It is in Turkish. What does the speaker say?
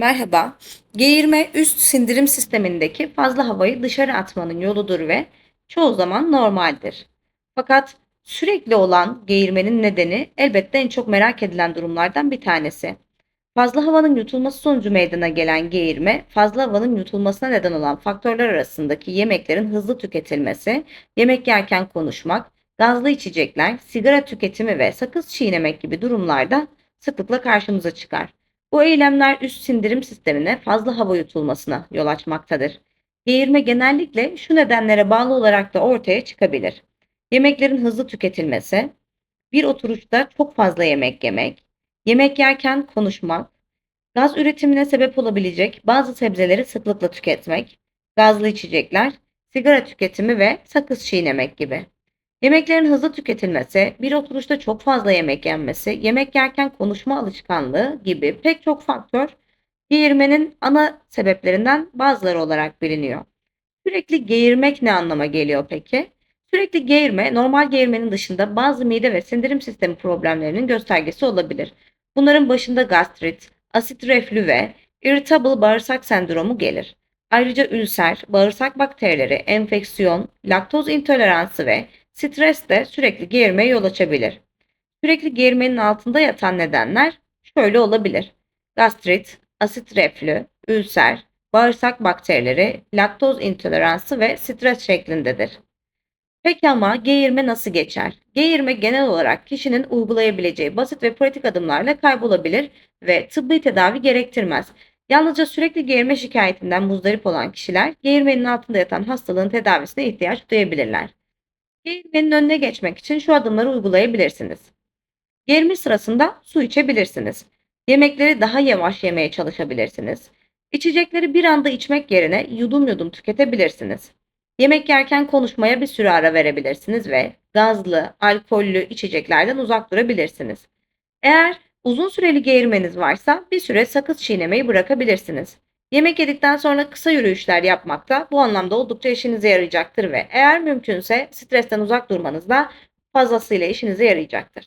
Merhaba. Geğirme üst sindirim sistemindeki fazla havayı dışarı atmanın yoludur ve çoğu zaman normaldir. Fakat sürekli olan geğirmenin nedeni elbette en çok merak edilen durumlardan bir tanesi. Fazla havanın yutulması sonucu meydana gelen geğirme, fazla havanın yutulmasına neden olan faktörler arasındaki yemeklerin hızlı tüketilmesi, yemek yerken konuşmak, gazlı içecekler, sigara tüketimi ve sakız çiğnemek gibi durumlarda sıklıkla karşımıza çıkar. Bu eylemler üst sindirim sistemine fazla hava yutulmasına yol açmaktadır. Geğirme genellikle şu nedenlere bağlı olarak da ortaya çıkabilir. Yemeklerin hızlı tüketilmesi, bir oturuşta çok fazla yemek yemek, yemek yerken konuşmak, gaz üretimine sebep olabilecek bazı sebzeleri sıklıkla tüketmek, gazlı içecekler, sigara tüketimi ve sakız çiğnemek gibi. Yemeklerin hızlı tüketilmesi, bir oturuşta çok fazla yemek yenmesi, yemek yerken konuşma alışkanlığı gibi pek çok faktör geğirmenin ana sebeplerinden bazıları olarak biliniyor. Sürekli geğirmek ne anlama geliyor peki? Sürekli geğirme, normal geğirmenin dışında bazı mide ve sindirim sistemi problemlerinin göstergesi olabilir. Bunların başında gastrit, asit reflü ve irritable bağırsak sendromu gelir. Ayrıca ülser, bağırsak bakterileri, enfeksiyon, laktoz intoleransı ve stres de sürekli geğirmeye yol açabilir. Sürekli geğirmenin altında yatan nedenler şöyle olabilir. Gastrit, asit reflü, ülser, bağırsak bakterileri, laktoz intoleransı ve stres şeklindedir. Peki ama geğirme nasıl geçer? Geğirme genel olarak kişinin uygulayabileceği basit ve pratik adımlarla kaybolabilir ve tıbbi tedavi gerektirmez. Yalnızca sürekli geğirme şikayetinden muzdarip olan kişiler geğirmenin altında yatan hastalığın tedavisine ihtiyaç duyabilirler. Geğirmenin önüne geçmek için şu adımları uygulayabilirsiniz. Geğirme sırasında su içebilirsiniz. Yemekleri daha yavaş yemeye çalışabilirsiniz. İçecekleri bir anda içmek yerine yudum yudum tüketebilirsiniz. Yemek yerken konuşmaya bir süre ara verebilirsiniz ve gazlı, alkollü içeceklerden uzak durabilirsiniz. Eğer uzun süreli geğirmeniz varsa bir süre sakız çiğnemeyi bırakabilirsiniz. Yemek yedikten sonra kısa yürüyüşler yapmak da bu anlamda oldukça işinize yarayacaktır ve eğer mümkünse stresten uzak durmanız da fazlasıyla işinize yarayacaktır.